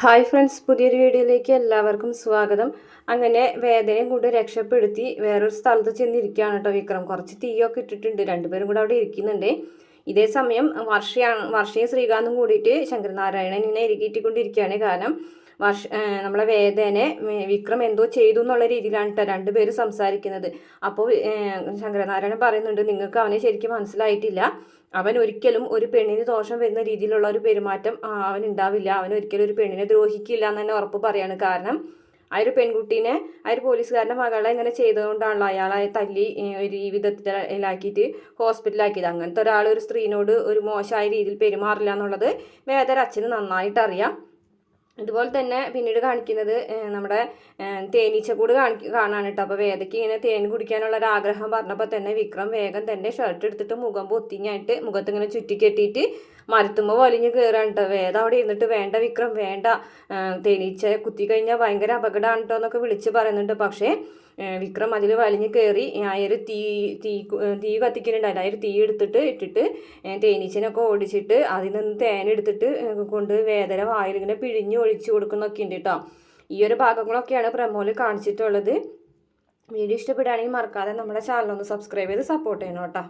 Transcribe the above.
Hi friends പുതിയൊരു വീഡിയോയിലേക്ക് എല്ലാവർക്കും സ്വാഗതം. അങ്ങനെ വേദനയും കൂടെ രക്ഷപ്പെടുത്തി വേറൊരു സ്ഥലത്ത് ചെന്നിരിക്കുകയാണ് കേട്ടോ വിക്രം. കുറച്ച് തീയൊക്കെ ഇട്ടിട്ടുണ്ട്. രണ്ടുപേരും കൂടെ അവിടെ ഇരിക്കുന്നുണ്ട്. ഇതേ സമയം വർഷയാണ് വർഷയും ശ്രീകാന്തും കൂടിയിട്ട് ശങ്കരനാരായണൻ ഇങ്ങനെ ഇരിക്കിട്ടിക്കൊണ്ടിരിക്കുകയാണ്. കാരണം വർഷ നമ്മളെ വേദനെ വിക്രം എന്തോ ചെയ്തു എന്നുള്ള രീതിയിലാണ് കേട്ടോ രണ്ടുപേരും സംസാരിക്കുന്നത്. അപ്പോൾ ശങ്കരനാരായണൻ പറയുന്നുണ്ട് നിങ്ങൾക്ക് അവനെ ശരിക്കും മനസ്സിലായിട്ടില്ല. അവൻ ഒരിക്കലും ഒരു പെണ്ണിന് ദോഷം വരുന്ന രീതിയിലുള്ള ഒരു പെരുമാറ്റം അവൻ ഉണ്ടാവില്ല. അവൻ ഒരിക്കലും ഒരു പെണ്ണിനെ ദ്രോഹിക്കില്ല എന്ന് തന്നെ ഉറപ്പ് പറയാണ്. കാരണം ആ ഒരു പെൺകുട്ടീനെ ആ ഒരു പോലീസുകാരന്റെ മകളെ ഇങ്ങനെ ചെയ്തതുകൊണ്ടാണല്ലോ അയാളെ തല്ലി ഒരു വിധത്തിലാക്കിയിട്ട് ഹോസ്പിറ്റലാക്കിയത് അങ്ങനത്തെ ഒരാൾ ഒരു സ്ത്രീനോട് ഒരു മോശമായ രീതിയിൽ പെരുമാറില്ല എന്നുള്ളത് വേദര അച്ഛന് നന്നായിട്ട് അറിയാം ഇതുപോലെ തന്നെ പിന്നീട് കാണിക്കുന്നത് നമ്മുടെ തേനീച്ചക്കൂട് കാണിക്ക കാണാണ് കേട്ടോ അപ്പോൾ വേദയ്ക്ക് ഇങ്ങനെ തേൻ കുടിക്കാനുള്ള ഒരു ആഗ്രഹം പറഞ്ഞപ്പോൾ തന്നെ വിക്രം വേഗം തന്നെ ഷർട്ട് എടുത്തിട്ട് മുഖം പൊത്തിങ്ങായിട്ട് മുഖത്ത് ഇങ്ങനെ ചുറ്റിക്കെട്ടിയിട്ട് മരത്തുമ്പോൾ വലിഞ്ഞ് കയറാണ് കേട്ടോ വേദ അവിടെ ഇരുന്നിട്ട് വേണ്ട വിക്രം വേണ്ട തേനീച്ച കുത്തി കഴിഞ്ഞാൽ ഭയങ്കര അപകടമാണ് എന്നൊക്കെ വിളിച്ച് പറയുന്നുണ്ട്. പക്ഷേ വിക്രം അതിൽ വലിഞ്ഞ് കയറി ആ തീ തീ തീ കത്തിക്കുന്നുണ്ടായിരുന്നു ഒരു തീ എടുത്തിട്ട് ഇട്ടിട്ട് തേനീച്ചനൊക്കെ ഓടിച്ചിട്ട് അതിൽ നിന്ന് തേൻ എടുത്തിട്ട് കൊണ്ട് വേദന വായിലിങ്ങനെ പിഴിഞ്ഞ് ഒഴിച്ചു കൊടുക്കുന്നൊക്കെ ഉണ്ട് കേട്ടോ ഈ ഒരു ഭാഗങ്ങളൊക്കെയാണ് പ്രമോൽ കാണിച്ചിട്ടുള്ളത്. വീഡിയോ ഇഷ്ടപ്പെടുകയാണെങ്കിൽ മറക്കാതെ നമ്മുടെ ചാനൽ ഒന്ന് സബ്സ്ക്രൈബ് ചെയ്ത് സപ്പോർട്ട് ചെയ്യണം കേട്ടോ.